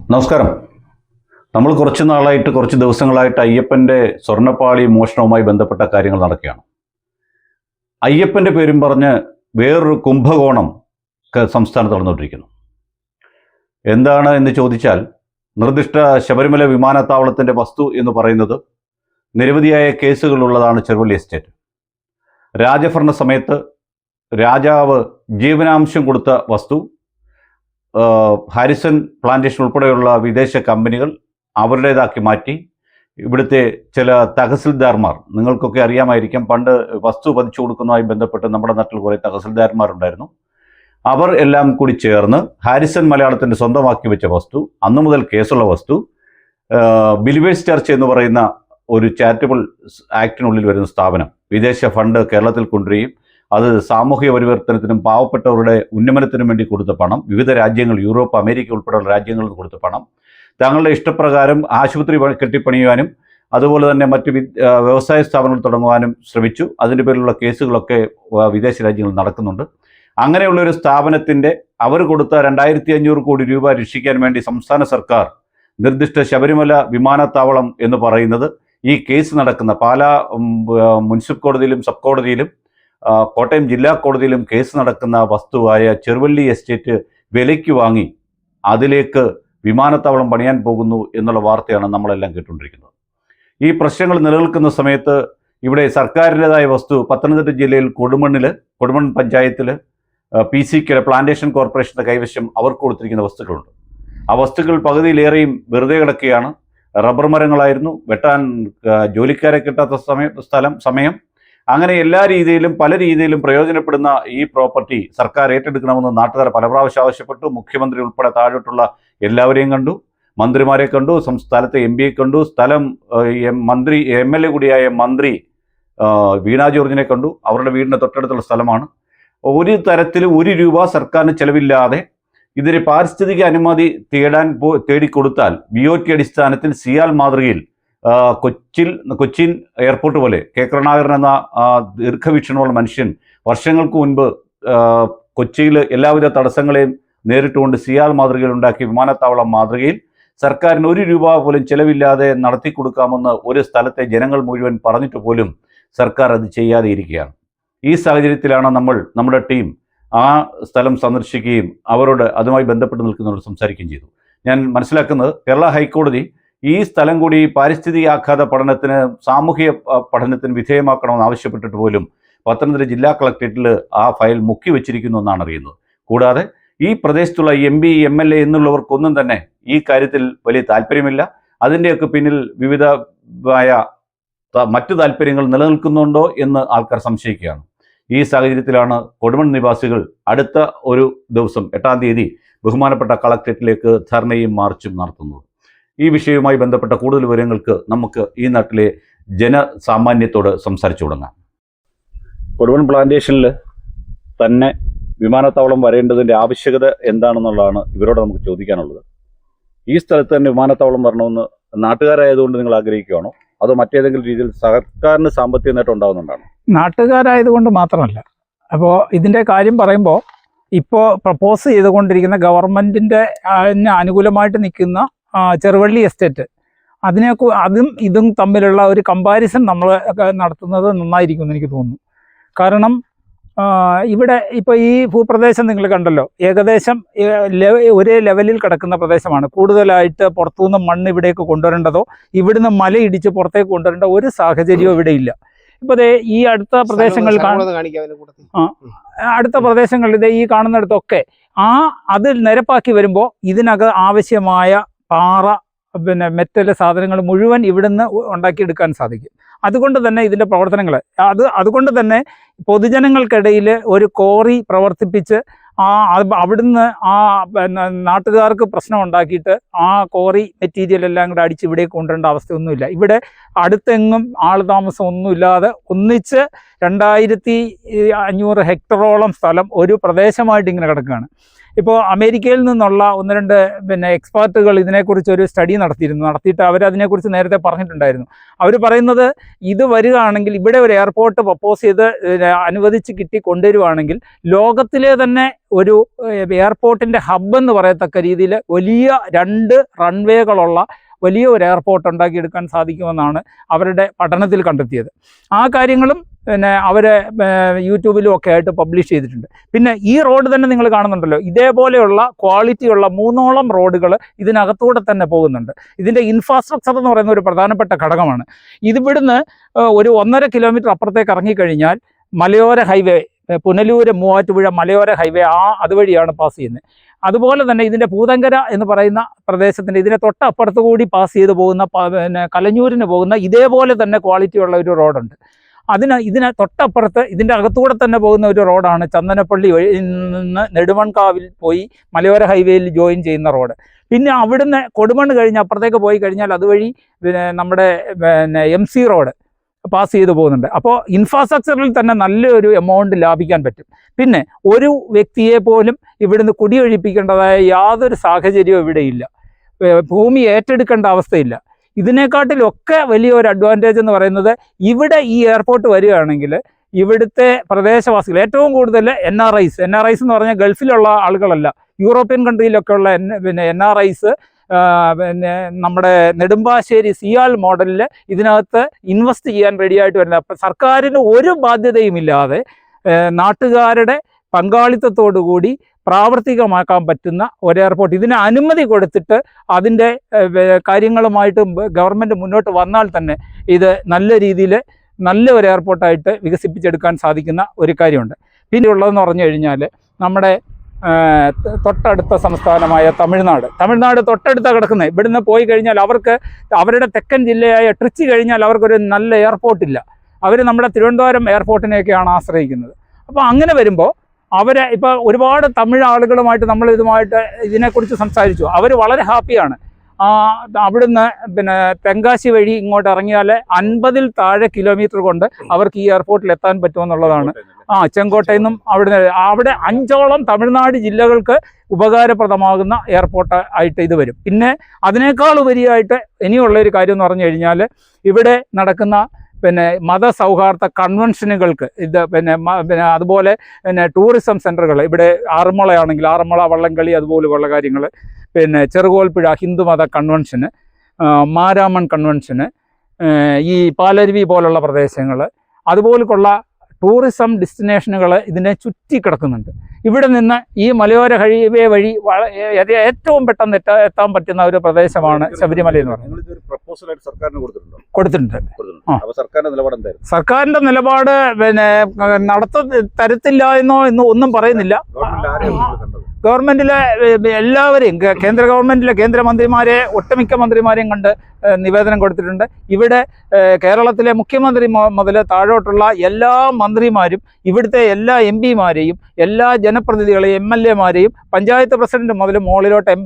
നമസ്കാരം. നമ്മൾ കുറച്ച് നാളായിട്ട് കുറച്ച് ദിവസങ്ങളായിട്ട് അയ്യപ്പന്റെ സ്വർണപ്പാളി മോഷണവുമായി ബന്ധപ്പെട്ട കാര്യങ്ങൾ നടക്കുകയാണ്. അയ്യപ്പന്റെ പേരും പറഞ്ഞ് വേറൊരു കുംഭകോണം സംസ്ഥാനത്ത് നടന്നുകൊണ്ടിരിക്കുന്നു. എന്താണ് എന്ന് ചോദിച്ചാൽ നിർദ്ദിഷ്ട ശബരിമല വിമാനത്താവളത്തിന്റെ വസ്തു എന്ന് പറയുന്നത് നിരവധിയായ കേസുകളുള്ളതാണ് ചെറുവള്ളി എസ്റ്റേറ്റ്. രാജഭരണ സമയത്ത് രാജാവ് ജീവനാംശം കൊടുത്ത വസ്തു ഹാരിസൺ പ്ലാന്റേഷൻ ഉൾപ്പെടെയുള്ള വിദേശ കമ്പനികൾ അവരുടേതാക്കി മാറ്റി. ഇവിടുത്തെ ചില തഹസിൽദാർമാർ നിങ്ങൾക്കൊക്കെ അറിയാമായിരിക്കാം പണ്ട് വസ്തു പതിച്ചു കൊടുക്കുന്നതുമായി ബന്ധപ്പെട്ട് നമ്മുടെ നാട്ടിൽ കുറേ തഹസിൽദാർമാരുണ്ടായിരുന്നു. അവർ എല്ലാം കൂടി ചേർന്ന് ഹാരിസൺ മലയാളത്തിന്റെ സ്വന്തമാക്കി വെച്ച വസ്തു അന്നു മുതൽ കേസുള്ള വസ്തു ബിലിവേഴ്സ് ചർച്ച് എന്ന് പറയുന്ന ഒരു ചാരിറ്റബിൾ ആക്ടിനുള്ളിൽ വരുന്ന സ്ഥാപനം വിദേശ ഫണ്ട് കേരളത്തിൽ കൊണ്ടുവരികയും അത് സാമൂഹിക പരിവർത്തനത്തിനും പാവപ്പെട്ടവരുടെ ഉന്നമനത്തിനും വേണ്ടി കൊടുത്ത പണം വിവിധ രാജ്യങ്ങൾ യൂറോപ്പ് അമേരിക്ക ഉൾപ്പെടെയുള്ള രാജ്യങ്ങളിൽ കൊടുത്ത പണം തങ്ങളുടെ ഇഷ്ടപ്രകാരം ആശുപത്രി പണി- കെട്ടിപ്പണിയുവാനും അതുപോലെ തന്നെ മറ്റ് വ്യവസായ സ്ഥാപനങ്ങൾ തുടങ്ങുവാനും ശ്രമിച്ചു. അതിന്റെ പേരിലുള്ള കേസുകളൊക്കെ വിദേശ രാജ്യങ്ങളിൽ നടക്കുന്നുണ്ട്. അങ്ങനെയുള്ള ഒരു സ്ഥാപനത്തിന്റെ അവർ കൊടുത്ത രണ്ടായിരത്തി അഞ്ഞൂറ് കോടി രൂപ രക്ഷിക്കാൻ വേണ്ടി സംസ്ഥാന സർക്കാർ നിർദ്ദിഷ്ട ശബരിമല വിമാനത്താവളം എന്ന് പറയുന്നത് ഈ കേസ് നടക്കുന്ന പാലാ മുനിസിപ്പൽ കോടതിയിലും സബ് കോടതിയിലും കോട്ടയം ജില്ലാ കോടതിയിലും കേസ് നടക്കുന്ന വസ്തുവായ ചെറുവള്ളി എസ്റ്റേറ്റ് വിലയ്ക്ക് വാങ്ങി അതിലേക്ക് വിമാനത്താവളം പണിയാൻ പോകുന്നു എന്നുള്ള വാർത്തയാണ് നമ്മളെല്ലാം കേട്ടുകൊണ്ടിരിക്കുന്നത്. ഈ പ്രശ്നങ്ങൾ നിലനിൽക്കുന്ന സമയത്ത് ഇവിടെ സർക്കാരിന്റെതായ വസ്തു പത്തനംതിട്ട ജില്ലയിൽ കൊടുമണ്ണിൽ കൊടുമൺ പഞ്ചായത്തിൽ പി സി കെ പ്ലാന്റേഷൻ കോർപ്പറേഷന്റെ കൈവശം അവർക്ക് കൊടുത്തിരിക്കുന്ന വസ്തുക്കളുണ്ട്. ആ വസ്തുക്കൾ പകുതിയിലേറെയും വെറുതെ കിടക്കുകയാണ്. റബ്ബർ മരങ്ങളായിരുന്നു. വെട്ടാൻ ജോലിക്കാരെ കിട്ടാത്ത സമയം സ്ഥലം സമയം അങ്ങനെ എല്ലാ രീതിയിലും പല രീതിയിലും പ്രയോജനപ്പെടുന്ന ഈ പ്രോപ്പർട്ടി സർക്കാർ ഏറ്റെടുക്കണമെന്ന് നാട്ടുകാർ പല പ്രാവശ്യം ആവശ്യപ്പെട്ടു. മുഖ്യമന്ത്രി ഉൾപ്പെടെ താഴോട്ടുള്ള എല്ലാവരെയും കണ്ടു. മന്ത്രിമാരെ കണ്ടു. സംസ്ഥാനത്തെ എം പിയെ കണ്ടു. സ്ഥലം മന്ത്രി എം എൽ എ കൂടിയായ മന്ത്രി വീണ ജോർജിനെ കണ്ടു. അവരുടെ വീടിന്റെ തൊട്ടടുത്തുള്ള സ്ഥലമാണ്. ഒരു തരത്തിലും ഒരു രൂപ സർക്കാരിന് ചെലവില്ലാതെ ഇതിന് പാരിസ്ഥിതിക അനുമതി തേടാൻ തേടിക്കൊടുത്താൽ ബി ഒ ടി അടിസ്ഥാനത്തിൽ സിയാൽ മാതൃകയിൽ കൊച്ചിൽ കൊച്ചിൻ എയർപോർട്ട് പോലെ കെ. കരുണാകരൻ എന്ന ദീർഘവീക്ഷണമുള്ള മനുഷ്യൻ വർഷങ്ങൾക്ക് മുൻപ് കൊച്ചിയിൽ എല്ലാവിധ തടസ്സങ്ങളെയും നേരിട്ടുകൊണ്ട് സിയാൽ മാതൃകയിൽ ഉണ്ടാക്കിയ വിമാനത്താവളം മാതൃകയിൽ സർക്കാരിന് ഒരു രൂപ പോലും ചെലവില്ലാതെ നടത്തി കൊടുക്കാമെന്ന് ഒരു സ്ഥലത്തെ ജനങ്ങൾ മുഴുവൻ പറഞ്ഞിട്ട് പോലും സർക്കാർ അത് ചെയ്യാതെ ഇരിക്കുകയാണ് ഈ സാഹചര്യത്തിലാണ് നമ്മൾ നമ്മുടെ ടീം ആ സ്ഥലം സന്ദർശിക്കുകയും അവരോട് അതുമായി ബന്ധപ്പെട്ട് നിൽക്കുന്നവരോട് സംസാരിക്കുകയും ചെയ്തു. ഞാൻ മനസ്സിലാക്കുന്നത് കേരള ഹൈക്കോടതി ഈ സ്ഥലം കൂടി പാരിസ്ഥിതിക ആഘാത പഠനത്തിന് സാമൂഹിക പഠനത്തിന് വിധേയമാക്കണമെന്ന് ആവശ്യപ്പെട്ടിട്ട് പോലും പത്തനംതിട്ട ജില്ലാ കളക്ടറേറ്റിൽ ആ ഫയൽ മുക്കി വെച്ചിരിക്കുന്നു എന്നാണ് അറിയുന്നത്. കൂടാതെ ഈ പ്രദേശത്തുള്ള M P M L A എന്നുള്ളവർക്കൊന്നും തന്നെ ഈ കാര്യത്തിൽ വലിയ താല്പര്യമില്ല. അതിന്റെയൊക്കെ പിന്നിൽ വിവിധമായ മറ്റു താല്പര്യങ്ങൾ നിലനിൽക്കുന്നുണ്ടോ എന്ന് ആൾക്കാർ സംശയിക്കുകയാണ്. ഈ സാഹചര്യത്തിലാണ് കൊടുമൺ നിവാസികൾ അടുത്ത ഒരു ദിവസം എട്ടാം തീയതി ബഹുമാനപ്പെട്ട കളക്ടറേറ്റിലേക്ക് ധർണയും മാർച്ചും നടത്തുന്നത്. ഈ വിഷയവുമായി ബന്ധപ്പെട്ട കൂടുതൽ വിവരങ്ങൾക്ക് നമുക്ക് ഈ നാട്ടിലെ ജനസാമാന്യത്തോട് സംസാരിച്ചു തുടങ്ങാം. കൊടുവൺ പ്ലാന്റേഷനിൽ തന്നെ വിമാനത്താവളം വരേണ്ടതിന്റെ ആവശ്യകത എന്താണെന്നുള്ളതാണ് ഇവരോട് നമുക്ക് ചോദിക്കാനുള്ളത്. ഈ സ്ഥലത്ത് തന്നെ വിമാനത്താവളം വരണമെന്ന് നാട്ടുകാരായതുകൊണ്ട് നിങ്ങൾ ആഗ്രഹിക്കുകയാണോ? അതോ മറ്റേതെങ്കിലും രീതിയിൽ സർക്കാരിന് സാമ്പത്തിക നേട്ടം ഉണ്ടാകുന്നുണ്ടാണോ നാട്ടുകാരായതുകൊണ്ട് മാത്രമല്ല. അപ്പോൾ ഇതിന്റെ കാര്യം പറയുമ്പോൾ ഇപ്പോൾ പ്രപ്പോസ് ചെയ്തുകൊണ്ടിരിക്കുന്ന ഗവൺമെന്റിന്റെ അനുകൂലമായിട്ട് നിൽക്കുന്ന ചെറുവള്ളി എസ്റ്റേറ്റ്. അതിനെ അതും ഇതും തമ്മിലുള്ള ഒരു കമ്പാരിസൺ നമ്മൾ നടത്തുന്നത് നന്നായിരിക്കും എന്ന് എനിക്ക് തോന്നുന്നു. കാരണം ഇവിടെ ഇപ്പോൾ ഈ ഭൂപ്രദേശം നിങ്ങൾ കണ്ടല്ലോ. ഏകദേശം ഒരേ ലെവലിൽ കിടക്കുന്ന പ്രദേശമാണ്. കൂടുതലായിട്ട് പുറത്തുനിന്ന് മണ്ണ് ഇവിടേക്ക് കൊണ്ടുവരേണ്ടതോ ഇവിടുന്ന് മലയിടിച്ച് പുറത്തേക്ക് കൊണ്ടുവരേണ്ട ഒരു സാഹചര്യവും ഇവിടെ ഇല്ല. ഇപ്പോൾ ദേ ഈ അടുത്ത പ്രദേശങ്ങൾ അടുത്ത പ്രദേശങ്ങളിൽ ഈ കാണുന്നിടത്തൊക്കെ ആ അത് നിരപ്പാക്കി വരുമ്പോൾ ഇതിനക ആവശ്യമായ പാറ പിന്നെ മെറ്റൽ സാധനങ്ങൾ മുഴുവൻ ഇവിടുന്ന് ഉണ്ടാക്കിയെടുക്കാൻ സാധിക്കും. അതുകൊണ്ട് തന്നെ ഇതിന്റെ പ്രവർത്തനങ്ങൾ അത് അതുകൊണ്ട് തന്നെ പൊതുജനങ്ങൾക്കിടയിൽ ഒരു കോറി പ്രവർത്തിപ്പിച്ച് ആ അവിടുന്ന് ആ പിന്നെ നാട്ടുകാർക്ക് പ്രശ്നം ഉണ്ടാക്കിയിട്ട് ആ കോറി മെറ്റീരിയൽ എല്ലാം കൂടെ അടിച്ച് ഇവിടെ കൊണ്ടുവരേണ്ട അവസ്ഥയൊന്നുമില്ല. ഇവിടെ അടുത്തെങ്ങും ആൾ താമസം ഒന്നുമില്ലാതെ ഒന്നിച്ച് രണ്ടായിരത്തി അഞ്ഞൂറ് ഹെക്ടറോളം സ്ഥലം ഒരു പ്രദേശമായിട്ട് ഇങ്ങനെ കിടക്കുകയാണ്. ഇപ്പോൾ അമേരിക്കയിൽ നിന്നുള്ള ഒന്ന് രണ്ട് പിന്നെ എക്സ്പേർട്ടുകൾ ഇതിനെക്കുറിച്ച് ഒരു സ്റ്റഡി നടത്തിയിരുന്നു. നടത്തിയിട്ട് അതിനെക്കുറിച്ച് നേരത്തെ പറഞ്ഞിട്ടുണ്ടായിരുന്നു. അവർ പറയുന്നത് ഇത് വരികയാണെങ്കിൽ ഇവിടെ ഒരു എയർപോർട്ട് പ്രപ്പോസ് ചെയ്ത് അനുവദിച്ച് കിട്ടി കൊണ്ടുവരുവാണെങ്കിൽ ലോകത്തിലെ തന്നെ ഒരു എയർപോർട്ടിന്റെ ഹബ്ബ് എന്ന് പറയത്തക്ക രീതിയിൽ വലിയ രണ്ട് റൺവേകളുള്ള വലിയ ഒരു എയർപോർട്ട് ഉണ്ടാക്കിയെടുക്കാൻ സാധിക്കുമെന്നാണ് അവരുടെ പഠനത്തിൽ കണ്ടെത്തിയത്. ആ കാര്യങ്ങളും പിന്നെ അവർ യൂട്യൂബിലും ഒക്കെ ആയിട്ട് പബ്ലിഷ് ചെയ്തിട്ടുണ്ട്. പിന്നെ ഈ റോഡ് തന്നെ നിങ്ങൾ കാണുന്നുണ്ടല്ലോ. ഇതേപോലെയുള്ള ക്വാളിറ്റിയുള്ള മൂന്നോളം റോഡുകൾ ഇതിനകത്തൂടെ തന്നെ പോകുന്നുണ്ട്. ഇതിന്റെ ഇൻഫ്രാസ്ട്രക്ചർ എന്ന് പറയുന്ന ഒരു പ്രധാനപ്പെട്ട ഘടകമാണ്. ഇതിവിടുന്ന് ഒരു ഒന്നര കിലോമീറ്റർ അപ്പുറത്തേക്ക് ഇറങ്ങിക്കഴിഞ്ഞാൽ മലയോര ഹൈവേ പുനലൂര് മൂവാറ്റുപുഴ മലയോര ഹൈവേ ആ അതുവഴിയാണ് പാസ് ചെയ്യുന്നത്. അതുപോലെ തന്നെ ഇതിന്റെ പൂതങ്കര എന്ന് പറയുന്ന പ്രദേശത്തിന്റെ ഇതിനെ തൊട്ടപ്പുറത്ത് കൂടി പാസ് ചെയ്ത് പോകുന്ന പിന്നെ കലഞ്ഞൂരിന് പോകുന്ന ഇതേപോലെ തന്നെ ക്വാളിറ്റിയുള്ള ഒരു റോഡുണ്ട് അതിന് ഇതിന് തൊട്ടപ്പുറത്ത് ഇതിന്റെ അകത്തൂടെ തന്നെ പോകുന്ന ഒരു റോഡാണ് ചന്ദനപ്പള്ളി വഴി നിന്ന് നെടുമൺകാവിൽ പോയി മലയോര ഹൈവേയിൽ ജോയിൻ ചെയ്യുന്ന റോഡ് പിന്നെ അവിടുന്ന് കൊടുമണ്ണ് കഴിഞ്ഞ് അപ്പുറത്തേക്ക് പോയി കഴിഞ്ഞാൽ അതുവഴി പിന്നെ നമ്മുടെ പിന്നെ എം സി റോഡ് പാസ് ചെയ്ത് പോകുന്നുണ്ട്. അപ്പോൾ ഇൻഫ്രാസ്ട്രക്ചറിൽ തന്നെ നല്ലൊരു എമൗണ്ട് ലാഭിക്കാൻ പറ്റും. പിന്നെ ഒരു വ്യക്തിയെ പോലും ഇവിടുന്ന് കുടിയൊഴിപ്പിക്കേണ്ടതായ യാതൊരു സാഹചര്യവും ഇവിടെയില്ല ഭൂമി ഏറ്റെടുക്കേണ്ട അവസ്ഥയില്ല. ഇതിനെക്കാട്ടിലൊക്കെ വലിയ ഒരു അഡ്വാന്റേജ് എന്ന് പറയുന്നത് ഇവിടെ ഈ എയർപോർട്ട് വരികയാണെങ്കിൽ ഇവിടുത്തെ പ്രദേശവാസികൾ ഏറ്റവും കൂടുതൽ N R Is N R Is എന്ന് പറഞ്ഞാൽ ഗൾഫിലുള്ള ആളുകളല്ല യൂറോപ്യൻ കൺട്രിയിലൊക്കെ ഉള്ള പിന്നെ എൻ ആർ ഐസ് പിന്നെ നമ്മുടെ നെടുമ്പാശ്ശേരി സിയാൽ മോഡലിൽ ഇതിനകത്ത് ഇൻവെസ്റ്റ് ചെയ്യാൻ റെഡിയായിട്ട് വരുന്നത് അപ്പം സർക്കാരിന് ഒരു ബാധ്യതയുമില്ലാതെ നാട്ടുകാരുടെ പങ്കാളിത്തത്തോടു കൂടി പ്രാവർത്തികമാക്കാൻ പറ്റുന്ന ഒരു എയർപോർട്ട് ഇതിന് അനുമതി കൊടുത്തിട്ട് അതിന്റെ കാര്യങ്ങളുമായിട്ട് ഗവൺമെന്റ് മുന്നോട്ട് വന്നാൽ തന്നെ ഇത് നല്ല രീതിയിൽ നല്ല ഒരു എയർപോർട്ടായിട്ട് വികസിപ്പിച്ചെടുക്കാൻ സാധിക്കുന്ന ഒരു കാര്യമുണ്ട്. പിന്നെ ഉള്ളതെന്ന് പറഞ്ഞു കഴിഞ്ഞാൽ നമ്മുടെ തൊട്ടടുത്ത സംസ്ഥാനമായ തമിഴ്നാട്. തമിഴ്നാട് തൊട്ടടുത്ത കിടക്കുന്നത് ഇവിടുന്ന് പോയി കഴിഞ്ഞാൽ അവർക്ക് അവരുടെ തെക്കൻ ജില്ലയായ ട്രിച്ചി കഴിഞ്ഞാൽ അവർക്കൊരു നല്ല എയർപോർട്ടില്ല അവർ നമ്മുടെ തിരുവനന്തപുരം എയർപോർട്ടിനെയൊക്കെയാണ് ആശ്രയിക്കുന്നത്. അപ്പോൾ അങ്ങനെ വരുമ്പോൾ അവരെ ഇപ്പോൾ ഒരുപാട് തമിഴ് ആളുകളുമായിട്ട് നമ്മൾ ഇതുമായിട്ട് ഇതിനെക്കുറിച്ച് സംസാരിച്ചു. അവർ വളരെ ഹാപ്പിയാണ്. അവിടുന്ന് പിന്നെ തെങ്കാശി വഴി ഇങ്ങോട്ട് ഇറങ്ങിയാൽ അൻപതിൽ താഴെ കിലോമീറ്റർ കൊണ്ട് അവർക്ക് ഈ എയർപോർട്ടിൽ എത്താൻ പറ്റുമെന്നുള്ളതാണ് ആ ചെങ്കോട്ടയിൽ നിന്നും അവിടെ അവിടെ അഞ്ചോളം തമിഴ്നാട് ജില്ലകൾക്ക് ഉപകാരപ്രദമാകുന്ന എയർപോർട്ട് ആയിട്ട് ഇത് വരും. പിന്നെ അതിനേക്കാൾ ഉപരിയായിട്ട് ഇനിയുള്ള ഒരു കാര്യം എന്ന് പറഞ്ഞു കഴിഞ്ഞാൽ ഇവിടെ നടക്കുന്ന പിന്നെ മതസൗഹാർദ്ദ കൺവെൻഷനുകൾക്ക് ഇത് പിന്നെ പിന്നെ അതുപോലെ പിന്നെ ടൂറിസം സെന്ററുകൾ ഇവിടെ ആറന്മുളയാണെങ്കിൽ ആറന്മുള വള്ളംകളി അതുപോലെയുള്ള കാര്യങ്ങൾ പിന്നെ ചെറുകോൽപ്പുഴ ഹിന്ദുമത കൺവെൻഷന് മാരാമൺ കൺവെൻഷന് ഈ പാലരുവി പോലുള്ള പ്രദേശങ്ങൾ അതുപോലുള്ള ടൂറിസം ഡെസ്റ്റിനേഷനുകൾ ഇതിനെ ചുറ്റി കിടക്കുന്നുണ്ട്. ഇവിടെ നിന്ന് ഈ മലയോര ഹൈവേ വഴി ഏറ്റവും പെട്ടെന്ന് എത്താ എത്താൻ പറ്റുന്ന ഒരു പ്രദേശമാണ് ശബരിമല എന്ന് പറയുന്നത്. കൊടുത്തിട്ടുണ്ടോ? സർക്കാരിന്റെ നിലപാട് പിന്നെ നടത്ത തരത്തില്ല എന്നോ എന്നോ ഒന്നും പറയുന്നില്ല. ഗവൺമെന്റിലെ എല്ലാവരെയും കേന്ദ്ര ഗവൺമെന്റിലെ കേന്ദ്രമന്ത്രിമാരെ ഒട്ടുമിക്ക മന്ത്രിമാരെയും കണ്ട് നിവേദനം കൊടുത്തിട്ടുണ്ട്. ഇവിടെ കേരളത്തിലെ മുഖ്യമന്ത്രി മുതൽ താഴോട്ടുള്ള എല്ലാ മന്ത്രിമാരും ഇവിടുത്തെ എല്ലാ എം പിമാരെയും എല്ലാ ജനപ്രതിനിധികളെയും എം എൽ എമാരെയും പഞ്ചായത്ത് പ്രസിഡന്റ് മുതൽ മുകളിലോട്ട് എം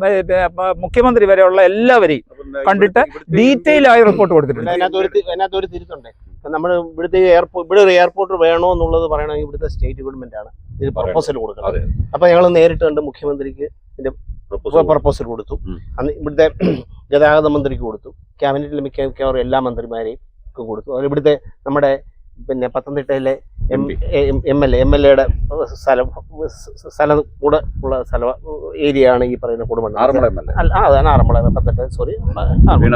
മുഖ്യമന്ത്രി വരെയുള്ള എല്ലാവരെയും കണ്ടിട്ട് ഡീറ്റെയിൽ ആയി റിപ്പോർട്ട് കൊടുത്തിട്ടുണ്ട്. അതിനകത്ത് ഒരു തിരുത്തുണ്ട്. നമ്മൾ ഇവിടുത്തെ എയർപോർട്ട് ഇവിടെ ഒരു എയർപോർട്ട് വേണോ എന്നുള്ളത് പറയണമെങ്കിൽ ഇവിടുത്തെ സ്റ്റേറ്റ് ഗവൺമെന്റ് ആണ് ഇത് പ്രപ്പോസൽ കൊടുക്കണം. അപ്പൊ ഞങ്ങൾ നേരിട്ട് കണ്ട് മുഖ്യമന്ത്രിക്ക് ഇതിന്റെ പ്രപ്പോസൽ കൊടുത്തു. അന്ന് ഇവിടുത്തെ ഗതാഗത മന്ത്രിക്ക് കൊടുത്തു. ക്യാബിനറ്റിൽ മിക്ക മിക്കവാറും എല്ലാ മന്ത്രിമാരെയും കൊടുത്തു. അതുപോലെ ഇവിടുത്തെ നമ്മുടെ പിന്നെ പത്തനംതിട്ടയിലെ M M L A M L എയുടെ സ്ഥലം സ്ഥലം കൂടെ ഉള്ള സ്ഥലം ഏരിയ ആണ് ഈ പറയുന്ന കുടുംബം. അതാണ് ആറന്മുള പത്തനംതിട്ട സോറി വീണ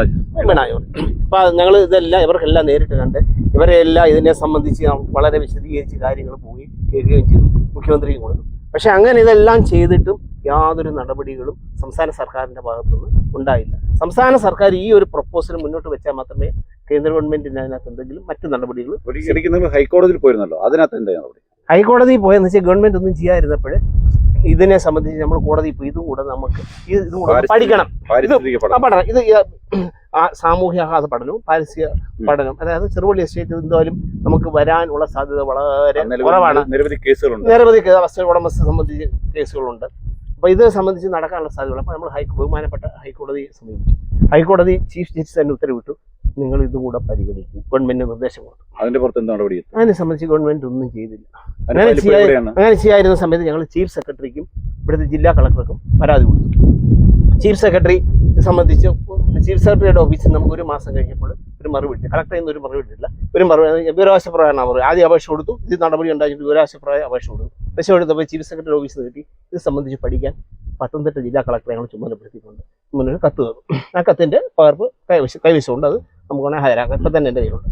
വീണായൂർ അപ്പൊ ഞങ്ങൾ ഇതെല്ലാം ഇവർക്കെല്ലാം നേരിട്ട് കണ്ട് ഇവരെ എല്ലാം ഇതിനെ സംബന്ധിച്ച് വളരെ വിശദീകരിച്ച് കാര്യങ്ങൾ പോയി കേൾക്കുകയും ചെയ്തു മുഖ്യമന്ത്രിയും കൊടുത്തു. പക്ഷെ അങ്ങനെ ഇതെല്ലാം ചെയ്തിട്ടും യാതൊരു നടപടികളും സംസ്ഥാന സർക്കാരിന്റെ ഭാഗത്തുനിന്ന് ഉണ്ടായില്ല. സംസ്ഥാന സർക്കാർ ഈ ഒരു പ്രപ്പോസൽ മുന്നോട്ട് വെച്ചാൽ മാത്രമേ കേന്ദ്ര ഗവൺമെന്റിന് അതിനകത്ത് എന്തെങ്കിലും മറ്റു നടപടികൾ ഹൈക്കോടതിയിൽ പോയിരുന്നല്ലോ. അതിനകത്ത് എന്താ നടപടി? ഹൈക്കോടതിയിൽ പോയെന്ന് വെച്ചാൽ ഗവൺമെന്റ് ഒന്നും ചെയ്യാതിരുന്നപ്പോൾ ഇതിനെ സംബന്ധിച്ച് നമ്മൾ കോടതി പോയി ഇതും കൂടെ നമുക്ക് ഇതും കൂടെ പഠിക്കണം. പഠനം. ഇത് ഈ, ആ സാമൂഹ്യാഘാത പഠനവും പാരിസ്ഥിതിക പഠനം അതായത് ചെറുപള്ളി എസ്റ്റേറ്റ് എന്തായാലും നമുക്ക് വരാനുള്ള സാധ്യത വളരെ കുറവാണ്. നിരവധി കേസുകളുണ്ട്. നിരവധി വസ്തു ഉടമസ്ഥ സംബന്ധിച്ച് കേസുകളുണ്ട്. അപ്പോൾ ഇത് സംബന്ധിച്ച് നടക്കാനുള്ള സാധ്യതകൾ അപ്പോൾ നമ്മൾ ഹൈ ബഹുമാനപ്പെട്ട ഹൈക്കോടതിയെ സമീപിച്ചു. ഹൈക്കോടതി ചീഫ് ജസ്റ്റിസ് തന്നെ ഉത്തരവിട്ടു. നിങ്ങൾ ഇതുകൂടെ പരിഗണിക്കും. ഗവൺമെന്റ് നിർദ്ദേശം കൊടുത്തു. അതിന്റെ പുറത്ത് എന്ത് നടപടി അതിനെ സംബന്ധിച്ച് ഗവൺമെന്റ് ഒന്നും ചെയ്തില്ല. അങ്ങനെ അങ്ങനെ ചെയ്യാതിരുന്ന സമയത്ത് ഞങ്ങൾ ചീഫ് സെക്രട്ടറിക്കും ഇവിടുത്തെ ജില്ലാ കളക്ടർക്കും പരാതി കൊടുത്തു. ചീഫ് സെക്രട്ടറി സംബന്ധിച്ച് ചീഫ് സെക്രട്ടറിയുടെ ഓഫീസിൽ നമുക്ക് ഒരു മാസം കഴിഞ്ഞപ്പോൾ ഒരു മറുപടി കളക്ടറിൽ നിന്ന് ഒരു മറുപടി ഇല്ല ഒരു മറുപടി വിവരാശപ്രകാരമാണ് അവർ ആദ്യം അപേക്ഷ കൊടുത്തു. ഇത് നടപടി ഉണ്ടായിട്ട് വിവരാശപ്രകാരം അപേക്ഷ കൊടുത്തു. അപേക്ഷ കൊടുത്തപ്പോൾ ചീഫ് സെക്രട്ടറി ഓഫീസിൽ നിന്ന് കിട്ടി. ഇത് സംബന്ധിച്ച് പഠിക്കാൻ പത്തനംതിട്ട ജില്ലാ കളക്ടറെ ഞങ്ങൾ ചുമതലപ്പെടുത്തിയിട്ടുണ്ട്. മുന്നൊരു കത്ത് തന്നു. ആ കത്തിന്റെ പകർപ്പ് കൈവശം കൈവശമുണ്ട്. അത് നമുക്ക് വേണേൽ ഹാജരാക്കാം ഇപ്പം തന്നെ എന്റെ കയ്യിലുണ്ട്.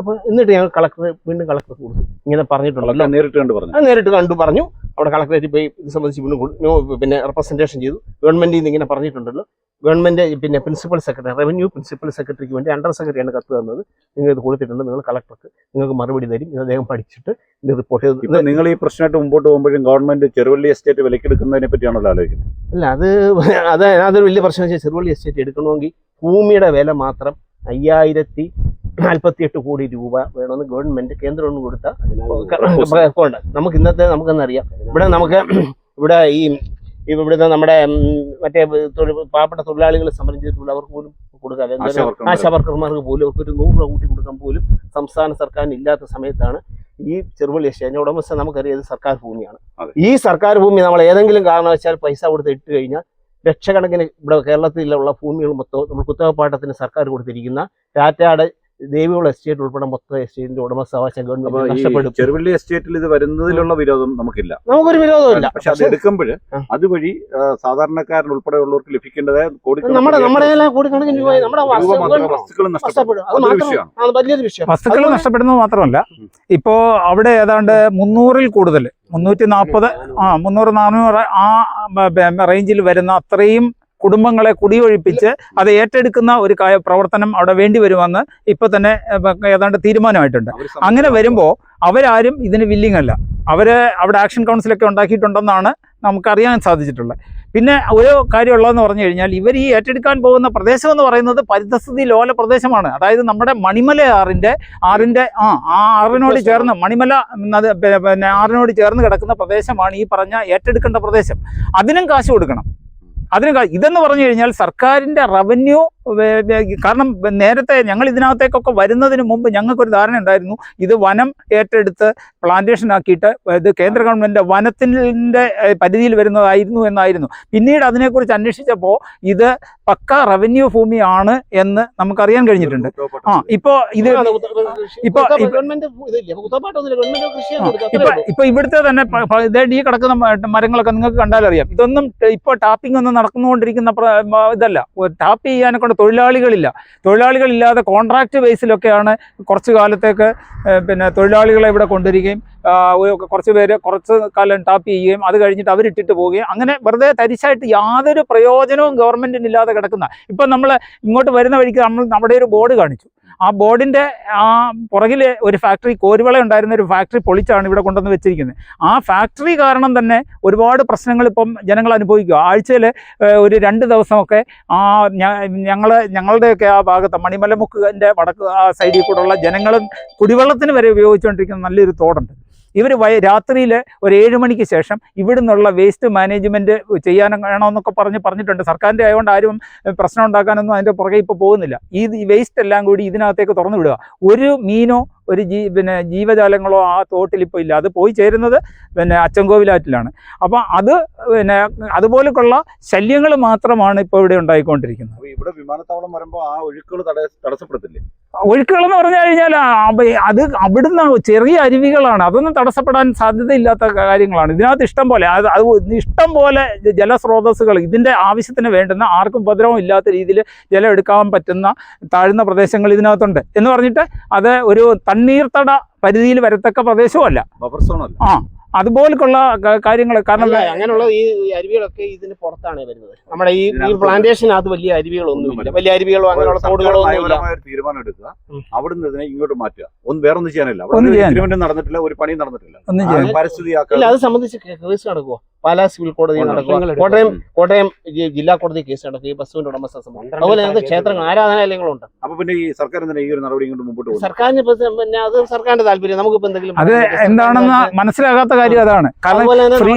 അപ്പോൾ എന്നിട്ട് ഞങ്ങൾ കളക്ടർ വീണ്ടും കളക്ടർ കൊടുത്തു. ഇങ്ങനെ പറഞ്ഞിട്ടുണ്ടല്ലോ നേരിട്ട് കണ്ടു പറഞ്ഞു. നേരിട്ട് കണ്ടു പറഞ്ഞു. അവിടെ കളക്ടറേറ്റ് പോയി ഇത് സംബന്ധിച്ച് വീണ്ടും പിന്നെ റെപ്രസെന്റേഷൻ ചെയ്തു. ഗവൺമെന്റിൽ നിന്ന് ഇങ്ങനെ പറഞ്ഞിട്ടുണ്ടല്ലോ. ഗവൺമെന്റ് പിന്നെ പ്രിൻസിപ്പൽ സെക്രട്ടറി റവന്യൂ പ്രിൻസിപ്പൽ സെക്രട്ടറിക്ക് വേണ്ടി അണ്ടർ സെക്രട്ടറിയാണ് കത്ത് തന്നത്. നിങ്ങൾ ഇത് കൊടുത്തിട്ടുണ്ട്. നിങ്ങൾ കളക്ടർക്ക് നിങ്ങൾക്ക് മറുപടി തരും. ഇത് അദ്ദേഹം പഠിച്ചിട്ട് ഇത് റിപ്പോർട്ട് ചെയ്ത് നിങ്ങൾ ഈ പ്രശ്നമായിട്ട് മുമ്പോട്ട് പോകുമ്പോഴും ഗവൺമെന്റ് ചെറുവള്ളി എസ്റ്റേറ്റ് വിലക്കെടുക്കുന്നതിനെ പറ്റിയാണല്ലോ ആലോചിക്കുന്നത്. അല്ല അത് അത് അതൊരു വലിയ പ്രശ്നം. വെച്ചാൽ ചെറുവള്ളി എസ്റ്റേറ്റ് എടുക്കണമെങ്കിൽ ഭൂമിയുടെ വില മാത്രം അയ്യായിരത്തി നാൽപ്പത്തി എട്ട് കോടി രൂപ വേണമെന്ന് ഗവൺമെന്റ് കേന്ദ്രം കൊടുത്ത അക്കൗണ്ട് നമുക്ക് ഇന്നത്തെ നമുക്കെന്നറിയാം. ഇവിടെ നമുക്ക് ഇവിടെ ഈ ഇവിടുന്ന് നമ്മുടെ മറ്റേ പാവപ്പെട്ട തൊഴിലാളികൾ സമരം ചെയ്തിട്ടുള്ള അവർക്ക് പോലും കൊടുക്കാതെ ആശാവർക്കർമാർ. ആശാവർക്കർമാർക്ക്. പോലും അവർക്ക് ഒരു നൂറ് രൂപ കൂട്ടി കൊടുക്കാൻ പോലും സംസ്ഥാന സർക്കാരിന് ഇല്ലാത്ത സമയത്താണ് ഈ ചെറുപള്ളി എസ്റ്റേറ്റ് അതിന്റെ ഉടമസ്ഥ നമുക്കറിയാം ഇത് സർക്കാർ ഭൂമിയാണ്. ഈ സർക്കാർ ഭൂമി നമ്മൾ ഏതെങ്കിലും കാരണവശാൽ പൈസ കൊടുത്ത് ഇട്ട് കഴിഞ്ഞാൽ ലക്ഷക്കണക്കിന് ഇവിടെ കേരളത്തിലുള്ള ഭൂമികൾ മൊത്തം നമ്മൾ കുത്തകപ്പാട്ടത്തിന് സർക്കാർ കൊടുത്തിരിക്കുന്ന ടാറ്റയുടെ ദേവികുളം എസ്റ്റേറ്റ് ഉൾപ്പെടെ മൊത്തം എസ്റ്റേറ്റിന്റെ ഉടമസ്ഥാവകാശം ഗവൺമെന്റ് നഷ്ടപ്പെടും. ചെറുവള്ളി എസ്റ്റേറ്റിൽ ഇത് വരുന്നതിലുള്ള വിരോധം നമുക്കില്ല. നമുക്കൊരു വിരോധമില്ല പക്ഷെ അത് എടുക്കുമ്പോൾ അതുവഴി സാധാരണക്കാരൻ ഉൾപ്പെടെയുള്ളവർക്ക് ലഭിക്കേണ്ടതായ നമ്മുടെ നമ്മുടെ കോടിക്കണക്കിന് രൂപ നമ്മുടെ നഷ്ടപ്പെടും. അത് വലിയൊരു വിഷയം. വസ്തുക്കൾ നഷ്ടപ്പെടുന്നത് മാത്രമല്ല. ഇപ്പോ അവിടെ ഏതാണ്ട് മുന്നൂറിൽ കൂടുതൽ മുന്നൂറ്റി നാൽപ്പത് ആ മുന്നൂറ് നാനൂറ് ആ റേഞ്ചിൽ വരുന്ന അത്രയും കുടുംബങ്ങളെ കുടിയൊഴിപ്പിച്ച് അത് ഏറ്റെടുക്കുന്ന ഒരു പ്രവർത്തനം അവിടെ വേണ്ടി വരുമെന്ന് ഇപ്പൊ തന്നെ ഏതാണ്ട് തീരുമാനമായിട്ടുണ്ട്. അങ്ങനെ വരുമ്പോൾ അവരാരും ഇതിന് വില്ലിങ് അല്ല അവർ അവിടെ ആക്ഷൻ കൗൺസിലൊക്കെ ഉണ്ടാക്കിയിട്ടുണ്ടെന്നാണ് നമുക്കറിയാൻ സാധിച്ചിട്ടുള്ളത്. പിന്നെ ഒരു കാര്യമുള്ളതെന്ന് പറഞ്ഞു കഴിഞ്ഞാൽ ഇവർ ഈ ഏറ്റെടുക്കാൻ പോകുന്ന പ്രദേശം എന്ന് പറയുന്നത് പരിതസ്ഥിതി ലോല പ്രദേശമാണ്. അതായത് നമ്മുടെ മണിമല ആറിന്റെ ആറിന്റെ ആ ആ ആറിനോട് ചേർന്ന് മണിമല പിന്നെ ആറിനോട് ചേർന്ന് കിടക്കുന്ന പ്രദേശമാണ് ഈ പറഞ്ഞ ഏറ്റെടുക്കേണ്ട പ്രദേശം. അതിനും കാശ് കൊടുക്കണം. അതിന് ഇതെന്ന് പറഞ്ഞു കഴിഞ്ഞാൽ സർക്കാരിന്റെ റവന്യൂ കാരണം നേരത്തെ ഞങ്ങൾ ഇതിനകത്തേക്കൊക്കെ വരുന്നതിന് മുമ്പ് ഞങ്ങൾക്കൊരു ധാരണ ഉണ്ടായിരുന്നു. ഇത് വനം ഏറ്റെടുത്ത് പ്ലാന്റേഷൻ ആക്കിയിട്ട് ഇത് കേന്ദ്ര ഗവൺമെന്റ് വനത്തിന്റെ പരിധിയിൽ വരുന്നതായിരുന്നു എന്നായിരുന്നു. പിന്നീട് അതിനെക്കുറിച്ച് അന്വേഷിച്ചപ്പോൾ ഇത് പക്ക റവന്യൂ ഭൂമിയാണ് എന്ന് നമുക്കറിയാൻ കഴിഞ്ഞിട്ടുണ്ട്. ആ ഇപ്പോൾ ഇത് ഇപ്പോൾ ഇപ്പോൾ ഇവിടുത്തെ തന്നെ ഈ കിടക്കുന്ന മരങ്ങളൊക്കെ നിങ്ങൾക്ക് കണ്ടാലറിയാം. ഇതൊന്നും ഇപ്പോൾ ഇപ്പൊ ടാപ്പിംഗ് ഒന്നും നടന്നുകൊണ്ടിരിക്കുന്ന ഇതല്ല. ടാപ്പ് ചെയ്യാനെ കൊണ്ട് തൊഴിലാളികളില്ല. തൊഴിലാളികളില്ലാതെ കോൺട്രാക്ട് ബേസിലൊക്കെയാണ് കുറച്ച് കാലത്തേക്ക് പിന്നെ തൊഴിലാളികളെ ഇവിടെ കൊണ്ടുവരികയും കുറച്ച് പേര് കുറച്ച് കാലം ടാപ്പ് ചെയ്യുകയും അത് കഴിഞ്ഞിട്ട് അവരിട്ടിട്ട് പോവുകയും അങ്ങനെ വെറുതെ തരിശായിട്ട് യാതൊരു പ്രയോജനവും ഗവൺമെന്റിനില്ലാതെ കിടക്കുന്ന. ഇപ്പം നമ്മൾ ഇങ്ങോട്ട് വരുന്ന വഴിക്ക് നമ്മൾ നമ്മുടെ ഒരു ബോർഡ് കാണിച്ചു. ആ ബോർഡിന്റെ ആ പുറകിൽ ഒരു ഫാക്ടറി കോരുവള ഉണ്ടായിരുന്ന ഒരു ഫാക്ടറി പൊളിച്ചാണ് ഇവിടെ കൊണ്ടുവന്ന് വെച്ചിരിക്കുന്നത്. ആ ഫാക്ടറി കാരണം തന്നെ ഒരുപാട് പ്രശ്നങ്ങൾ ഇപ്പം ജനങ്ങൾ അനുഭവിക്കുക. ആഴ്ചയിൽ ഒരു രണ്ട് ദിവസമൊക്കെ ആ ഞങ്ങൾ ഞങ്ങളുടെയൊക്കെ ആ ഭാഗത്ത് മണിമലമുക്കിന്റെ വടക്ക് ആ സൈഡിൽ കൂടെയുള്ള ജനങ്ങളും കുടിവെള്ളത്തിന് വരെ ഉപയോഗിച്ചുകൊണ്ടിരിക്കുന്ന നല്ലൊരു തോടുണ്ട്. ഇവർ വയ രാത്രിയിൽ ഒരു ഏഴ് മണിക്ക് ശേഷം ഇവിടെ നിന്നുള്ള വേസ്റ്റ് മാനേജ്മെന്റ് ചെയ്യാൻ വേണമെന്നൊക്കെ പറഞ്ഞ് പറഞ്ഞിട്ടുണ്ട്. സർക്കാരിന്റെ ആയതുകൊണ്ട് ആരും പ്രശ്നം ഉണ്ടാക്കാനൊന്നും അതിന്റെ പുറകെ ഇപ്പോൾ പോകുന്നില്ല. ഈ വേസ്റ്റ് എല്ലാം കൂടി ഇതിനകത്തേക്ക് തുറന്നു വിടുക. ഒരു മീനോ ഒരു ജീ പിന്നെ ജീവജാലങ്ങളോ ആ തോട്ടിൽ ഇപ്പോൾ ഇല്ല. അത് പോയി ചേരുന്നത് പിന്നെ അച്ചൻകോവിലാറ്റിലാണ്. അപ്പോൾ അത് പിന്നെ അതുപോലെയുള്ള ശല്യങ്ങൾ മാത്രമാണ് ഇപ്പോൾ ഇവിടെ ഉണ്ടായിക്കൊണ്ടിരിക്കുന്നത്. ഇവിടെ വിമാനത്താവളം വരുമ്പോൾ ആ ഒഴുക്കുകൾ തടസ്സപ്പെടുത്തില്ലേ? ഒഴുക്കുകളെന്ന് പറഞ്ഞു കഴിഞ്ഞാൽ അത് അവിടുന്ന് ചെറിയ അരുവികളാണ്. അതൊന്നും തടസ്സപ്പെടാൻ സാധ്യതയില്ലാത്ത കാര്യങ്ങളാണ്. ഇതിനകത്ത് ഇഷ്ടം പോലെ അത് അത് ഇഷ്ടം പോലെ ജലസ്രോതസ്സുകൾ ഇതിന്റെ ആവശ്യത്തിന് വേണ്ടുന്ന ആർക്കും ഉപദ്രവം ഇല്ലാത്ത രീതിയിൽ ജലം എടുക്കാൻ പറ്റുന്ന താഴ്ന്ന പ്രദേശങ്ങൾ ഇതിനകത്തുണ്ട്. എന്ന് പറഞ്ഞിട്ട് അത് ഒരു തണ്ണീർത്തട പരിധിയിൽ വരത്തക്ക അല്ല ആ അതുപോലുള്ള കാര്യങ്ങൾ കാരണം അങ്ങനെയുള്ള ഈ അരുവികളൊക്കെ ഇതിന് പുറത്താണ് വരുന്നത്. നമ്മുടെ ഈ പ്ലാന്റേഷനകത്ത് വലിയ അരുവികളൊന്നുമില്ല. വലിയ അരുവികളോ അങ്ങനെയുള്ള തോടുകളോ തീരുമാനം എടുക്കുക. അവിടുന്ന് ഇതിനെ ഇങ്ങോട്ട് മാറ്റുക. ഒന്ന് വേറെ ഒന്നും ചെയ്യാനില്ല. എഗ്രിമെന്റ് നടന്നിട്ടില്ല ഒരു പണിയും നടന്നിട്ടില്ല. പരിസ്ഥിതി ഇല്ല അത് സംബന്ധിച്ച് കേസ് നടക്കുമോ പല സിവിൽ കോടതി. നടക്കുക. കോട്ടയം കോട്ടയം ജില്ലാ കോടതി കേസ് നടക്കുക ഈ ബസ്സുവിന്റെ ഉടമസ്ഥ സംബന്ധം. അതുപോലെ ഞങ്ങൾക്ക്. ക്ഷേത്രങ്ങൾ ആരാധനാലയങ്ങളുണ്ട്. അപ്പൊ പിന്നെ ഈ സർക്കാർ ഈ ഒരു നടപടി ഇങ്ങോട്ട് മുമ്പോട്ട് സർക്കാരിന് പിന്നെ അത് സർക്കാരിന്റെ താല്പര്യം. നമുക്കിപ്പോ എന്തെങ്കിലും അത് എന്താണെന്ന് മനസ്സിലാകാത്ത കാര്യം അതാണ് കാരണം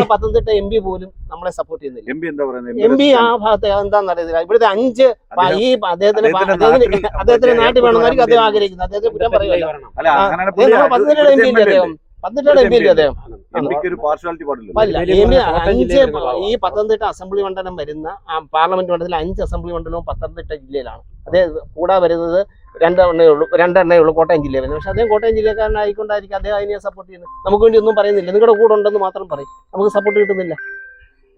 പത്തനംതിട്ട എം പി പോലും നമ്മളെ സപ്പോർട്ട് ചെയ്യുന്നില്ല എം പി എന്താ പറയുന്നത് എം പി ആ ഭാഗത്ത് എന്താണെന്ന് അറിയത്തില്ല ഇവിടുത്തെ അഞ്ച് ഈ അദ്ദേഹത്തിന് അദ്ദേഹത്തിന്റെ അദ്ദേഹത്തിന് നാട്ടിൽ അദ്ദേഹത്തിന്റെ നാട്ടിൽ വേണമെന്നായിരിക്കും അദ്ദേഹം ആഗ്രഹിക്കുന്നത് അദ്ദേഹത്തെ കുറ്റം പത്തനംതിട്ട എം പി അദ്ദേഹം പത്തനംതിട്ട എം പി അദ്ദേഹം അഞ്ച്. ഈ പത്തനംതിട്ട അസംബ്ലി മണ്ഡലം വരുന്ന പാർലമെന്റ് മണ്ഡലത്തിൽ അഞ്ച് അസംബ്ലി മണ്ഡലവും പത്തനംതിട്ട ജില്ലയിലാണ് അതേ കൂടാ വരുന്നത് രണ്ടെണ്ണേ ഉള്ളൂ രണ്ടെണ്ണേ ഉള്ളൂ കോട്ടയം ജില്ലയിൽ വരുന്നത്. പക്ഷെ അദ്ദേഹം കോട്ടയം ജില്ലക്കാരനായിക്കൊണ്ടായിരിക്കും അദ്ദേഹം അതിനെ സപ്പോർട്ട് ചെയ്യുന്നത്. നമുക്ക് വേണ്ടി ഒന്നും പറയുന്നില്ല. നിങ്ങളുടെ കൂടെ ഉണ്ടെന്ന് മാത്രം പറയും. നമുക്ക് സപ്പോർട്ട് കിട്ടുന്നില്ല.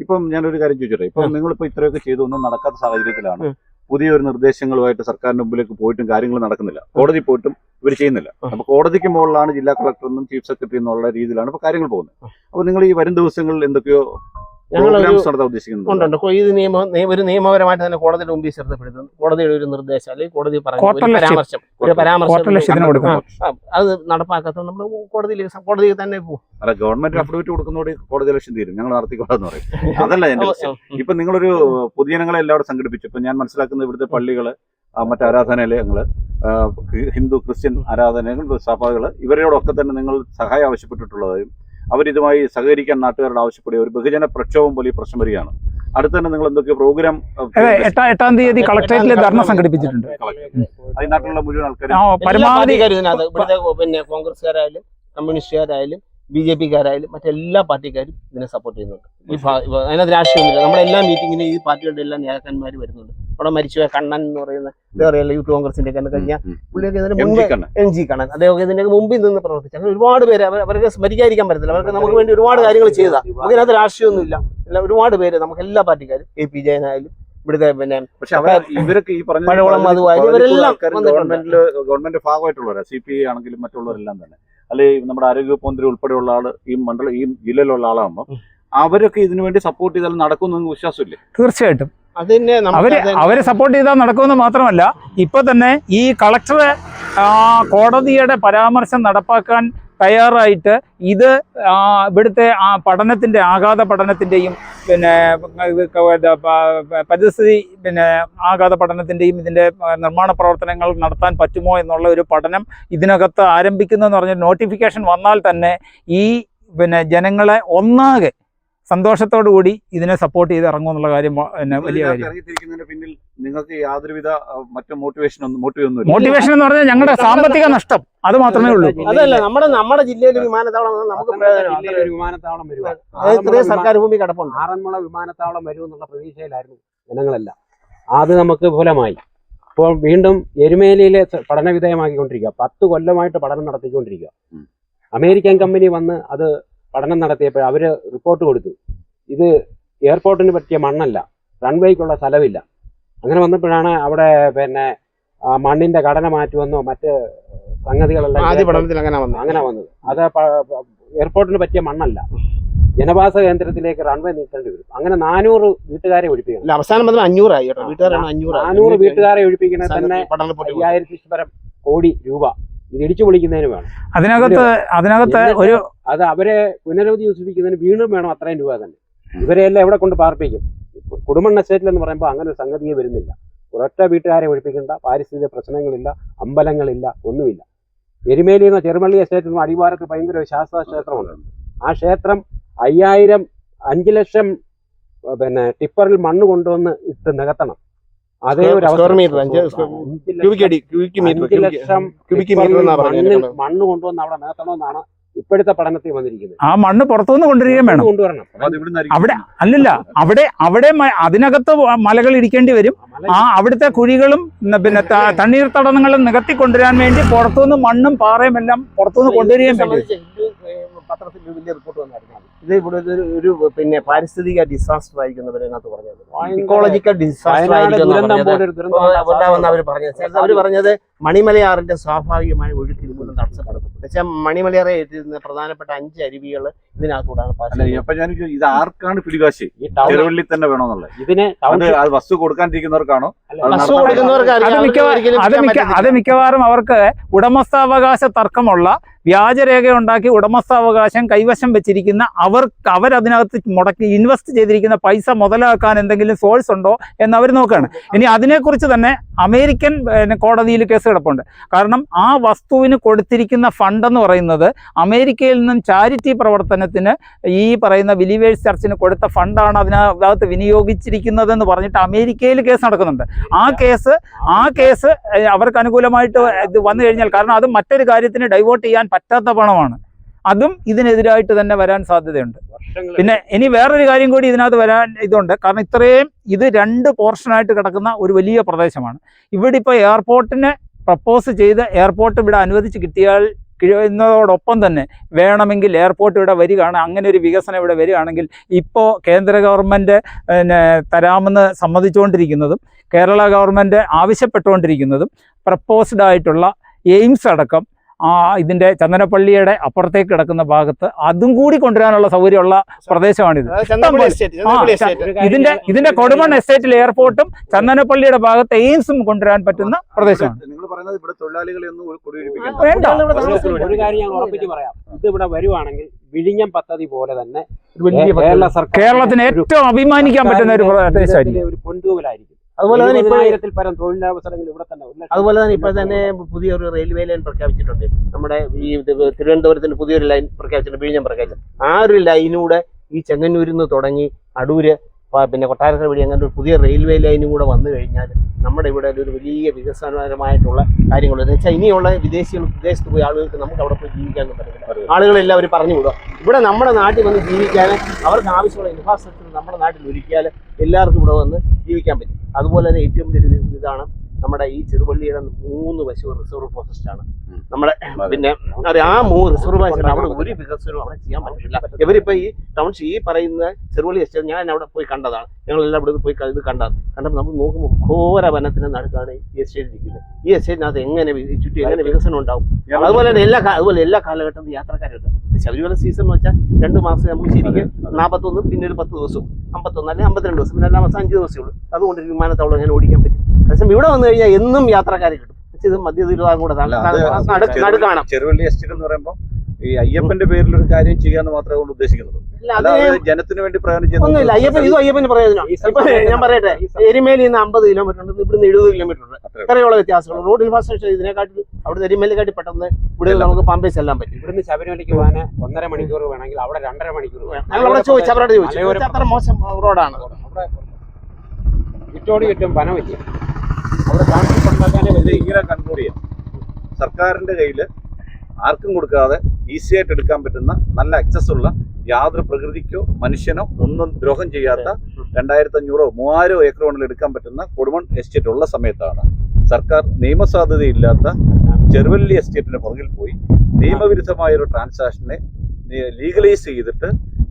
ഇപ്പം ഞാനൊരു കാര്യം ചോദിച്ചോട്ടെ? ഇപ്പം നിങ്ങളിപ്പോ ഇത്രയൊക്കെ ചെയ്തു ഒന്നും നടക്കാത്ത സാഹചര്യത്തിലാണ് പുതിയൊരു പുതിയ നിർദ്ദേശങ്ങളുമായിട്ട് സർക്കാരിന്റെ മുമ്പിലേക്ക് പോയിട്ടും കാര്യങ്ങൾ നടക്കുന്നില്ല. കോടതി പോയിട്ടും ഇവർ ചെയ്യുന്നില്ല. അപ്പൊ കോടതിക്ക് മുകളിലാണ് ജില്ലാ കളക്ടർ എന്നും ചീഫ് സെക്രട്ടറി എന്നുള്ള രീതിയിലാണ് ഇപ്പൊ കാര്യങ്ങൾ പോകുന്നത്. അപ്പൊ നിങ്ങൾ ഈ വരും ദിവസങ്ങളിൽ എന്തൊക്കെയോ ഉണ്ടുണ്ട് ഇത് നിയമ ഒരു നിയമപരമായിട്ട് തന്നെ കോടതിയുടെ മുമ്പിൽ ശ്രദ്ധപ്പെടുത്തുന്നു കോടതിയുടെ ഒരു നിർദ്ദേശം അല്ലെങ്കിൽ കോടതി പറഞ്ഞ. പരാമർശം. ഒരു പരാമർശം അത് നടപ്പാക്കാത്ത നമ്മൾ കോടതിയിൽ കോടതിയിൽ തന്നെ പോകും. ഗവൺമെന്റ് അഫിഡവിറ്റ് കൊടുക്കുന്നതോടെ കോടതി ലക്ഷ്യം തീരും. ഞങ്ങൾ നടത്തിക്കോളെന്ന് പറയും. അതല്ല എന്റെ ഇപ്പൊ നിങ്ങളൊരു പൊതുജനങ്ങളെ എല്ലാവരും സംഘടിപ്പിച്ചു. ഇപ്പൊ ഞാൻ മനസ്സിലാക്കുന്ന ഇവിടുത്തെ പള്ളികൾ മറ്റ് ആരാധനാലയങ്ങൾ ഹിന്ദു ക്രിസ്ത്യൻ ആരാധനകൾ സഭകൾ ഇവരോടൊക്കെ തന്നെ നിങ്ങൾ സഹായം ആവശ്യപ്പെട്ടിട്ടുള്ളതായും അവരിതുമായി സഹകരിക്കാൻ നാട്ടുകാരോട് ആവശ്യപ്പെടുക. ഒരു ബഹുജന പ്രക്ഷോഭം പോലെ ഈ പ്രശ്നം വരികയാണ്. അടുത്ത തന്നെ നിങ്ങൾ എന്തൊക്കെ പ്രോഗ്രാം എട്ടാം എട്ടാം തീയതി കളക്ടറേറ്റിലെ ധർണ സംഘടിപ്പിച്ചിട്ടുണ്ട്. നാട്ടിലുള്ള മുഴുവൻ ആൾക്കാരും. ആ എല്ലാ പരമാവധി ഇവിടുത്തെ പിന്നെ കോൺഗ്രസ്സുകാരായാലും കമ്മ്യൂണിസ്റ്റുകാരായാലും ബി ജെ പിക്കാരായാലും മറ്റെല്ലാ പാർട്ടിക്കാരും ഇതിനെ സപ്പോർട്ട് ചെയ്യുന്നുണ്ട്. ഈ അതിനകത്ത് രാഷ്ട്രീയമൊന്നുമില്ല നമ്മുടെ എല്ലാ മീറ്റിങ്ങിനും ഈ പാർട്ടികളുടെ എല്ലാ നേതാക്കന്മാർ വരുന്നുണ്ട്. അവിടെ മരിച്ചു കണ്ണൻ എന്ന് പറയുന്ന എന്താ പറയുക യൂത്ത് കോൺഗ്രസിന്റെ ഒക്കെ കഴിഞ്ഞാൽ. പുള്ളിയൊക്കെ ഇതിന് മുമ്പ് എൻ എം ജി കണ്ണൻ. അദ്ദേഹം ഇതിന്റെ മുമ്പിൽ നിന്ന് പ്രവർത്തിച്ചു. അങ്ങനെ ഒരുപാട് പേര് അവർ- അവർക്ക് സ്മരിക്കാതിരിക്കാൻ പറ്റത്തില്ല. അവർക്ക് നമുക്ക് വേണ്ടി ഒരുപാട് കാര്യങ്ങൾ ചെയ്താൽ അതിനകത്ത് രാഷ്ട്രീയമൊന്നുമില്ല. എല്ലാം ഒരുപാട് പേര് നമുക്ക് എല്ലാ പാർട്ടിക്കാരും എ പി ജയനായാലും ഇവിടുത്തെ പിന്നെ പക്ഷെ ഇവരൊക്കെ ഈ പറഞ്ഞ പഴവളം ഇവരെല്ലാം. ഗവൺമെന്റ് ഭാഗമായിട്ടുള്ളവരാ. സി പി ഐ ആണെങ്കിലും മറ്റുള്ളവരെല്ലാം തന്നെ. അല്ലെ നമ്മുടെ ആരോഗ്യവകുപ്പ് മന്ത്രി ഉൾപ്പെടെയുള്ള ആൾ ഈ മണ്ഡലം ഈ ജില്ലയിലുള്ള ആളാകുമ്പോൾ. അവരൊക്കെ ഇതിനു വേണ്ടി സപ്പോർട്ട് ചെയ്താൽ നടക്കുന്നു വിശ്വാസമില്ലേ? തീർച്ചയായിട്ടും. അവർ അവർ അവരെ സപ്പോർട്ട് ചെയ്താൽ നടക്കുമെന്ന് മാത്രമല്ല ഇപ്പൊ തന്നെ ഈ കളക്ടറെ കോടതിയുടെ പരാമർശം നടപ്പാക്കാൻ തയ്യാറായിട്ട് ഇത് ഇവിടുത്തെ ആ പഠനത്തിന്റെ ആഘാത പഠനത്തിന്റെയും പിന്നെ പരിസ്ഥിതി പിന്നെ ആഘാത പഠനത്തിന്റെയും ഇതിന്റെ നിർമ്മാണ പ്രവർത്തനങ്ങൾ നടത്താൻ പറ്റുമോ എന്നുള്ള ഒരു പഠനം ഇതിനകത്ത് ആരംഭിക്കുന്നു എന്ന് പറഞ്ഞ നോട്ടിഫിക്കേഷൻ വന്നാൽ തന്നെ ഈ പിന്നെ ജനങ്ങളെ ഒന്നാകെ സന്തോഷത്തോടു കൂടി ഇതിനെ സപ്പോർട്ട് ചെയ്ത് ഇറങ്ങും എന്നുള്ള കാര്യം പിന്നെ വലിയ കാര്യം. നിങ്ങൾക്ക് യാതൊരുവിധ മറ്റു മോട്ടിവേഷൻ ഒന്നും മോട്ടീവ് ഒന്നും മോട്ടിവേഷൻ എന്ന് പറഞ്ഞാൽ ഞങ്ങളുടെ സാമ്പത്തിക നഷ്ടം. അത് മാത്രമേ ഉള്ളൂ. അതല്ല നമ്മുടെ നമ്മുടെ ജില്ലയിൽ വിമാനത്താവളം നമുക്ക് പ്രയോജനം ജില്ലയിൽ വിമാനത്താവളം വരും അത് സർക്കാർ ഭൂമി കിടപ്പുണ്ട്. ആറന്മുള വിമാനത്താവളം വരും എന്നുള്ള പ്രതീക്ഷയിലായിരുന്നു ജനങ്ങളെല്ലാം. അത് നമുക്ക് ഫലമായി ഇപ്പോൾ വീണ്ടും എരുമേലിയിലെ പഠന വിധേയമാക്കിക്കൊണ്ടിരിക്കുക പത്ത് കൊല്ലമായിട്ട് പഠനം നടത്തിക്കൊണ്ടിരിക്കുക. അമേരിക്കൻ കമ്പനി വന്ന് അത് പഠനം നടത്തിയപ്പോൾ അവർ റിപ്പോർട്ട് കൊടുത്തു. ഇത് എയർപോർട്ടിന് പറ്റിയ മണ്ണല്ല റൺവേക്കുള്ള സ്ഥലമില്ല അങ്ങനെ വന്നപ്പോഴാണ് അവിടെ പിന്നെ മണ്ണിന്റെ ഘടന മാറ്റുമെന്നോ മറ്റ് സംഗതികളെല്ലാം ആദ്യ പഠനത്തിൽ അങ്ങനെ വന്നത്. അങ്ങനെ വന്നത്. അത് എയർപോർട്ടിന് പറ്റിയ മണ്ണല്ല. ജനവാസ കേന്ദ്രത്തിലേക്ക് റൺവേ നീക്കേണ്ടി വരും. അങ്ങനെ നാനൂറ് വീട്ടുകാരെ ഒഴിപ്പിക്കണം. അവസാനം അഞ്ഞൂറായി നാനൂറ് വീട്ടുകാരെ ഒഴിപ്പിക്കണേ തന്നെ അയ്യായിരത്തി പരം കോടി രൂപ. ഇത് ഇടിച്ചു പൊളിക്കുന്നതിന് വേണം. അതിനകത്ത് അതിനകത്ത് ഒരു അത് അവരെ പുനരധിവസിപ്പിക്കുന്നതിന് വീണ്ടും വേണം അത്രയും രൂപ തന്നെ. ഇവരെല്ലാം എവിടെ കൊണ്ട് പാർപ്പിക്കും? കുടുംബ എസ്റ്റേറ്റിൽ എന്ന് പറയുമ്പോൾ അങ്ങനെ ഒരു സംഗതിയെ വരുന്നില്ല. ഒരൊറ്റ വീട്ടുകാരെ ഒഴിപ്പിക്കേണ്ട പാരിസ്ഥിതിക പ്രശ്നങ്ങളില്ല അമ്പലങ്ങളില്ല ഒന്നുമില്ല. എരുമേലി എന്ന ചെറുമള്ളി എസ്റ്റേറ്റ് എന്ന അടിവാരത്ത് ഭയങ്കര ഒരു ശാസ്ത്ര ക്ഷേത്രമുണ്ട് ആ ക്ഷേത്രം അയ്യായിരം അഞ്ച് ലക്ഷം പിന്നെ ടിപ്പറിൽ മണ്ണ് കൊണ്ടുവന്ന് ഇട്ട് നികത്തണം. അതേ ഒരു അഞ്ച് ക്യൂബിക് അടി ക്യൂബിക് മീറ്റർ അഞ്ച് ലക്ഷം ക്യൂബിക് മീറ്റർ മണ്ണിൽ മണ്ണ് കൊണ്ടുവന്ന് അവിടെ നികത്തണമെന്നാണ് ഇപ്പോഴത്തെ പഠനത്തിൽ വന്നിരിക്കുന്നത്. ആ മണ്ണ് പുറത്തുനിന്ന് കൊണ്ടുവരികയും വേണം. കൊണ്ടുവരണം. അവിടെ അല്ലല്ല അവിടെ അവിടെ അതിനകത്ത് മലകൾ ഇരിക്കേണ്ടി വരും. ആ അവിടുത്തെ കുഴികളും പിന്നെ തണ്ണീർ തണ്ണീർത്തടങ്ങളും നികത്തി കൊണ്ടുവരാൻ വേണ്ടി പുറത്തുനിന്ന് മണ്ണും പാറയും എല്ലാം പുറത്തുനിന്ന് കൊണ്ടുവരികയും പത്രത്തിൽ വലിയ റിപ്പോർട്ട് വന്നായിരുന്നു. ഇത് ഇവിടെ ഒരു പിന്നെ പാരിസ്ഥിതിക ഡിസാസ്റ്റർ ആയിരിക്കും അവരതിനകത്ത് പറഞ്ഞത്. ഇക്കോളജിക്കൽ ഡിസാസ്റ്റർ ആയിരിക്കും അവർ പറഞ്ഞത്. അവർ പറഞ്ഞത്. മണിമലയാറിന്റെ സ്വാഭാവികമായ ഒഴുക്കിൽ മൂലം തടസ്സപ്പെടും. പക്ഷേ മണിമലയറെ എഴുതിയിരുന്ന പ്രധാനപ്പെട്ട അഞ്ച് അരുവികൾ ഇതിനകത്തൂടാണ് പാസ് ഇത് ആർക്കാണ് പിടികാശി ചെറുവള്ളി തന്നെ വേണമെന്നുള്ളത് ഇതിന് അത് വസ്തു കൊടുക്കാണ്ടിരിക്കുന്നവർക്കാണോ? അത് മിക്കവാറും അവർക്ക് ഉടമസ്ഥാവകാശ തർക്കമുള്ള വ്യാജരേഖ ഉണ്ടാക്കി ഉടമസ്ഥാവകാശം കൈവശം വെച്ചിരിക്കുന്ന അവർക്ക് അവരതിനകത്ത് മുടക്കി ഇൻവെസ്റ്റ് ചെയ്തിരിക്കുന്ന പൈസ മുതലാക്കാൻ എന്തെങ്കിലും സോഴ്സ് ഉണ്ടോ എന്ന് അവർ നോക്കുകയാണ്. ഇനി അതിനെക്കുറിച്ച് തന്നെ അമേരിക്കൻ കോടതിയിൽ കേസ് കിടപ്പുണ്ട്. കാരണം ആ വസ്തുവിന് കൊടുത്തിരിക്കുന്ന ഫണ്ട് എന്ന് പറയുന്നത് അമേരിക്കയിൽ നിന്നും ചാരിറ്റി പ്രവർത്തനത്തിന് ഈ പറയുന്ന ബിലീവേഴ്സ് ചർച്ചിന് കൊടുത്ത ഫണ്ടാണ് അതിനകത്ത് വിനിയോഗിച്ചിരിക്കുന്നതെന്ന് പറഞ്ഞിട്ട് അമേരിക്കയിൽ കേസ് നടക്കുന്നുണ്ട്. ആ കേസ് ആ കേസ് അവർക്ക് അനുകൂലമായിട്ട് വന്നു കഴിഞ്ഞാൽ കാരണം അത് മറ്റൊരു കാര്യത്തിന് ഡൈവേർട്ട് ചെയ്യാൻ പറ്റാത്ത പണമാണ്. അതും ഇതിനെതിരായിട്ട് തന്നെ വരാൻ സാധ്യതയുണ്ട്. പിന്നെ ഇനി വേറൊരു കാര്യം കൂടി ഇതിനകത്ത് വരാൻ ഇതുണ്ട്. കാരണം ഇത്രയും ഇത് രണ്ട് പോർഷനായിട്ട് കിടക്കുന്ന ഒരു വലിയ പ്രദേശമാണ്. ഇവിടെ ഇപ്പോൾ എയർപോർട്ടിനെ പ്രപ്പോസ് ചെയ്ത് എയർപോർട്ട് ഇവിടെ അനുവദിച്ച് കിട്ടിയാൽ എന്നതോടൊപ്പം തന്നെ വേണമെങ്കിൽ എയർപോർട്ട് ഇവിടെ വരികയാണ്. അങ്ങനെ ഒരു വികസനം ഇവിടെ വരികയാണെങ്കിൽ ഇപ്പോൾ കേന്ദ്ര ഗവൺമെന്റ് തരാമെന്ന് സമ്മതിച്ചുകൊണ്ടിരിക്കുന്നതും കേരള ഗവൺമെന്റ് ആവശ്യപ്പെട്ടുകൊണ്ടിരിക്കുന്നതും പ്രപ്പോസ്ഡ് ആയിട്ടുള്ള എയിംസ് അടക്കം ആ ഇതിന്റെ ചന്ദനപ്പള്ളിയുടെ അപ്പുറത്തേക്ക് കിടക്കുന്ന ഭാഗത്ത് അതും കൂടി കൊണ്ടുവരാനുള്ള സൗകര്യമുള്ള പ്രദേശമാണിത്. ഇതിന്റെ ഇതിന്റെ കൊടുമൺ എസ്റ്റേറ്റിൽ എയർപോർട്ടും ചന്ദനപ്പള്ളിയുടെ ഭാഗത്ത് എയിംസും കൊണ്ടുവരാൻ പറ്റുന്ന പ്രദേശമാണ്. നിങ്ങൾ പറയുന്നത് ഇവിടെ തൊഴിലാളികളെ ഒന്നും കുടിയിരിപ്പിക്കാൻ വേണ്ട. ഒരു- കാര്യം ഞാൻ ഉറപ്പിച്ച് പറയാം. ഇത് ഇവിടെ വരുവാണെങ്കിൽ വിഴിഞ്ഞം പദ്ധതി പോലെ തന്നെ കേരളത്തിന് ഏറ്റവും അഭിമാനിക്കാൻ പറ്റുന്ന ഒരു പ്രദേശമായിരിക്കും. ഒരു പൊൻതൂവലായിരിക്കും. അതുപോലെ തന്നെ ഇപ്പോൾ ഇരുപതിനായിരത്തിൽ പരം തൊഴിലവസരങ്ങൾ ഇവിടെ തന്നെ അതുപോലെ തന്നെ ഇപ്പോൾ തന്നെ പുതിയൊരു റെയിൽവേ ലൈൻ പ്രഖ്യാപിച്ചിട്ടുണ്ട്. നമ്മുടെ ഈ തിരുവനന്തപുരത്തിന് പുതിയൊരു ലൈൻ പ്രഖ്യാപിച്ചിട്ടുണ്ട് വിഴിഞ്ഞം പ്രഖ്യാപിച്ചു ആ ഒരു ലൈനിലൂടെ ഈ ചെങ്ങന്നൂരിൽ നിന്ന് തുടങ്ങി അടൂര് പിന്നെ കൊട്ടാരക്കര വഴി അങ്ങനെ ഒരു പുതിയ റെയിൽവേ ലൈനും കൂടെ വന്നു കഴിഞ്ഞാൽ നമ്മുടെ ഇവിടെ ഒരു വലിയ വികസനപരമായിട്ടുള്ള കാര്യങ്ങൾ എന്ന് വെച്ചാൽ ഇനിയുള്ള വിദേശികൾ വിദേശത്ത് പോയി ആളുകൾക്ക് നമുക്ക് അവിടെ പോയി ജീവിക്കാൻ പറ്റില്ല ആളുകളെല്ലാം അവർ പറഞ്ഞു വിടുക ഇവിടെ നമ്മുടെ നാട്ടിൽ വന്ന് ജീവിക്കാൻ അവർക്ക് ആവശ്യമുള്ള ഇൻഫ്രാസ്ട്രക്ചർ നമ്മുടെ നാട്ടിൽ ഒരുക്കിയാൽ എല്ലാവർക്കും ഇവിടെ വന്ന് ജീവിക്കാൻ പറ്റും. അതുപോലെ തന്നെ ഏറ്റവും വലിയൊരു ഇതാണ് നമ്മുടെ ഈ ചെറുപള്ളിയുടെ മൂന്ന് വശവും റിസർവ് ഫോറസ്റ്റ് ആണ്. നമ്മുടെ പിന്നെ അതെ ആ മൂന്ന് റിസർവ് ഫോറസ്റ്റ് അവിടെ ഒരു വികസനവും അവിടെ ചെയ്യാൻ പറ്റില്ല ഇവരിപ്പോ ഈ ടൗൺഷിപ്പ് ഈ പറയുന്ന ചെറുപള്ളി എസ്റ്റേറ്റ് ഞാൻ അവിടെ പോയി കണ്ടതാണ്. ഞങ്ങളെല്ലാം ഇവിടെ പോയി ഇത് കണ്ടത് കണ്ടപ്പോൾ നമ്മൾ നോക്കുമ്പോൾ ഘോര വനത്തിന് നടുക്കാണ് ഈ എസ്റ്റേറ്റ് ഇരിക്കുന്നത്. ഈ എസ്റ്റേറ്റിനകത്ത് എങ്ങനെ ചുറ്റി എങ്ങനെ വികസനം ഉണ്ടാവും? അതുപോലെ തന്നെ എല്ലാ അതുപോലെ എല്ലാ കാലഘട്ടത്തിലും യാത്രക്കാരുണ്ട്. ശബരിമല സീസൺ എന്ന് വെച്ചാൽ രണ്ട് മാസം നമുക്ക് ശരിക്കും നാൽപ്പത്തൊന്ന് പിന്നെ ഒരു പത്ത് ദിവസവും അമ്പത്തൊന്ന് അല്ലെങ്കിൽ അമ്പത്തിരണ്ട് ദിവസം. പിന്നെ എല്ലാ മാസം അഞ്ച് ദിവസമേ ഉള്ളൂ. അതുകൊണ്ട് ഒരു വിമാനത്താവളം അങ്ങനെ ഓടിക്കാൻ പറ്റും. അതേസമയം ഇവിടെ വന്നു കഴിഞ്ഞാൽ എന്നും യാത്രക്കാർ കിട്ടും. പക്ഷേ ഇത് മധ്യ തിരുവിതാംകൂടെ നടുക്കാണ്. ചെറുവള്ളി എസ്റ്റേറ്റ് എന്ന് പറയുമ്പോൾ ഈ അയ്യപ്പന്റെ പേരിൽ ഒരു കാര്യം ചെയ്യാന്ന് മാത്രമേ കൊണ്ട് ഉദ്ദേശിക്കുന്നുള്ളൂ. ജനത്തിന് വേണ്ടി പ്രയോജനം ഒന്നുമില്ല. അയ്യപ്പൻ ഇതും അയ്യപ്പന് പ്രയോജനം. ഇപ്പൊ ഞാൻ പറയട്ടെ എരിമേലി നിന്ന് അമ്പത് കിലോമീറ്റർ ഉണ്ട്. ഇവിടുന്ന് എഴുപത് കിലോമീറ്റർ ഉണ്ട്. അത്രയുള്ള വ്യത്യാസങ്ങൾ റോഡ് ഇൻഫ്രാസ്ട്രക്ചർ ഇതിനെക്കാട്ടി അവിടെ എരിമേലിനെക്കാട്ടി പെട്ടെന്ന് ഇവിടെ നമുക്ക് പമ്പേ ചെല്ലാൻ പറ്റും. ഇവിടുന്ന് ശബരിമലയ്ക്ക് പോകാൻ ഒന്നര മണിക്കൂർ വേണമെങ്കിൽ അവിടെ രണ്ടര മണിക്കൂർ വേണം. ഞങ്ങൾ അവിടെ ചോദിച്ചു. അവരോട് ചോദിച്ചു അത്ര മോശം റോഡാണ് അവിടെ കിട്ടും വനമില്ല അവിടെ കാണുന്ന ഉണ്ടാക്കാനേ ഇത് ഇങ്ങനെ കൺക്ലൂഡ് ചെയ്യാം. സർക്കാരിന്റെ കയ്യിൽ ആർക്കും കൊടുക്കാതെ ഈസി ആയിട്ട് എടുക്കാൻ പറ്റുന്ന നല്ല അക്സസ് ഉള്ള യാതൊരു പ്രകൃതിക്കോ മനുഷ്യനോ ഒന്നും ദ്രോഹം ചെയ്യാത്ത രണ്ടായിരത്തി അഞ്ഞൂറോ മൂവായിരോ ഏക്കർ വേണമെങ്കിൽ എടുക്കാൻ പറ്റുന്ന കൊടുമൺ എസ്റ്റേറ്റ് ഉള്ള സമയത്താണ്. സർക്കാർ നിയമസാധ്യതയില്ലാത്ത ചെറുവല്ലി എസ്റ്റേറ്റിന് പുറകിൽ പോയി നിയമവിരുദ്ധമായ ഒരു ട്രാൻസാക്ഷനെ ലീഗലൈസ് ചെയ്തിട്ട്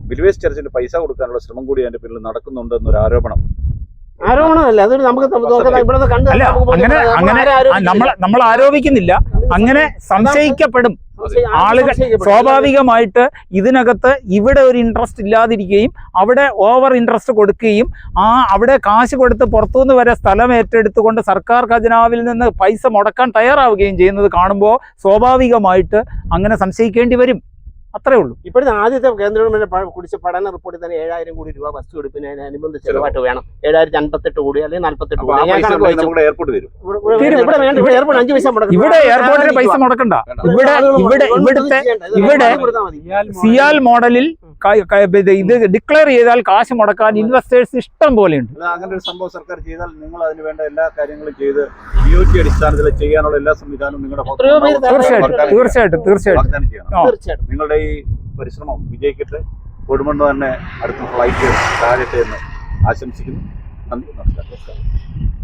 വിൽവേസ് ചർച്ചിന് പൈസ കൊടുക്കാനുള്ള ശ്രമം കൂടി അതിന്റെ പിന്നിൽ നടക്കുന്നുണ്ടെന്നൊരു ആരോപണം. ആരോപണമല്ല അതൊരു നമുക്ക് ഇവിടെ കണ്ട് അല്ല അങ്ങനെ അങ്ങനെ. നമ്മൾ നമ്മൾ ആരോപിക്കുന്നില്ല. അങ്ങനെ സംശയിക്കപ്പെടും. ആളുകൾ സ്വാഭാവികമായിട്ട് ഇതിനകത്ത് ഇവിടെ ഒരു ഇൻട്രസ്റ്റ് ഇല്ലാതിരിക്കുകയും അവിടെ ഓവർ ഇൻട്രസ്റ്റ് കൊടുക്കുകയും ആ അവിടെ കാശ് കൊടുത്ത് പുറത്തുനിന്ന് വരെ സ്ഥലം ഏറ്റെടുത്തുകൊണ്ട് സർക്കാർ ഖജനാവിൽ നിന്ന് പൈസ മുടക്കാൻ തയ്യാറാവുകയും ചെയ്യുന്നത് കാണുമ്പോൾ സ്വാഭാവികമായിട്ട് അങ്ങനെ സംശയിക്കേണ്ടി വരും. അത്രേ ഉള്ളൂ. ഇപ്പോഴത്തെ ആദ്യത്തെ കേന്ദ്ര ഗവൺമെന്റ് കുടിച്ച പഠന റിപ്പോർട്ടിൽ തന്നെ ഏഴായിരം കോടി രൂപ വസ്തു എടുപ്പിന് അനുബന്ധ ചെലവായിട്ട് വേണം. ഏഴായിരത്തി അൻപത്തെട്ട് കോടി അല്ലെങ്കിൽ നാല്പത്തെട്ട് കോടി. എയർപോർട്ട് വരും. ഇവിടെ- ഇവിടെ വേണ്ട ഇവിടെ എയർപോർട്ട് അഞ്ച് പൈസ ഇവിടെ എയർപോർട്ടിന് പൈസ മുടക്കണ്ട. ഇവിടെ ഇവിടെ ഇവിടുത്തെ ഇവിടെ സിയാൽ മോഡലിൽ ഇത് ഡിക്ലെയർ ചെയ്താൽ കാശ് മുടക്കാൻ ഇൻവെസ്റ്റേഴ്സ് ഇഷ്ടം പോലെയുണ്ട് ഉണ്ട്. അങ്ങനെ ഒരു സംഭവം സർക്കാർ ചെയ്താൽ നിങ്ങൾ അതിന് വേണ്ട എല്ലാ കാര്യങ്ങളും ചെയ്ത് ഒ ടി അടിസ്ഥാനത്തിൽ ചെയ്യാനുള്ള എല്ലാ സംവിധാനവും നിങ്ങളുടെ. തീർച്ചയായിട്ടും തീർച്ചയായിട്ടും. തീർച്ചയായിട്ടും. നിങ്ങളുടെ ഈ പരിശ്രമം വിജയിക്കട്ടെ. കൊടുമണ്ണ് തന്നെ അടുത്ത ഫ്ലൈറ്റ് താഴട്ടെ എന്ന് ആശംസിക്കുന്നു. നന്ദി നമസ്കാരം.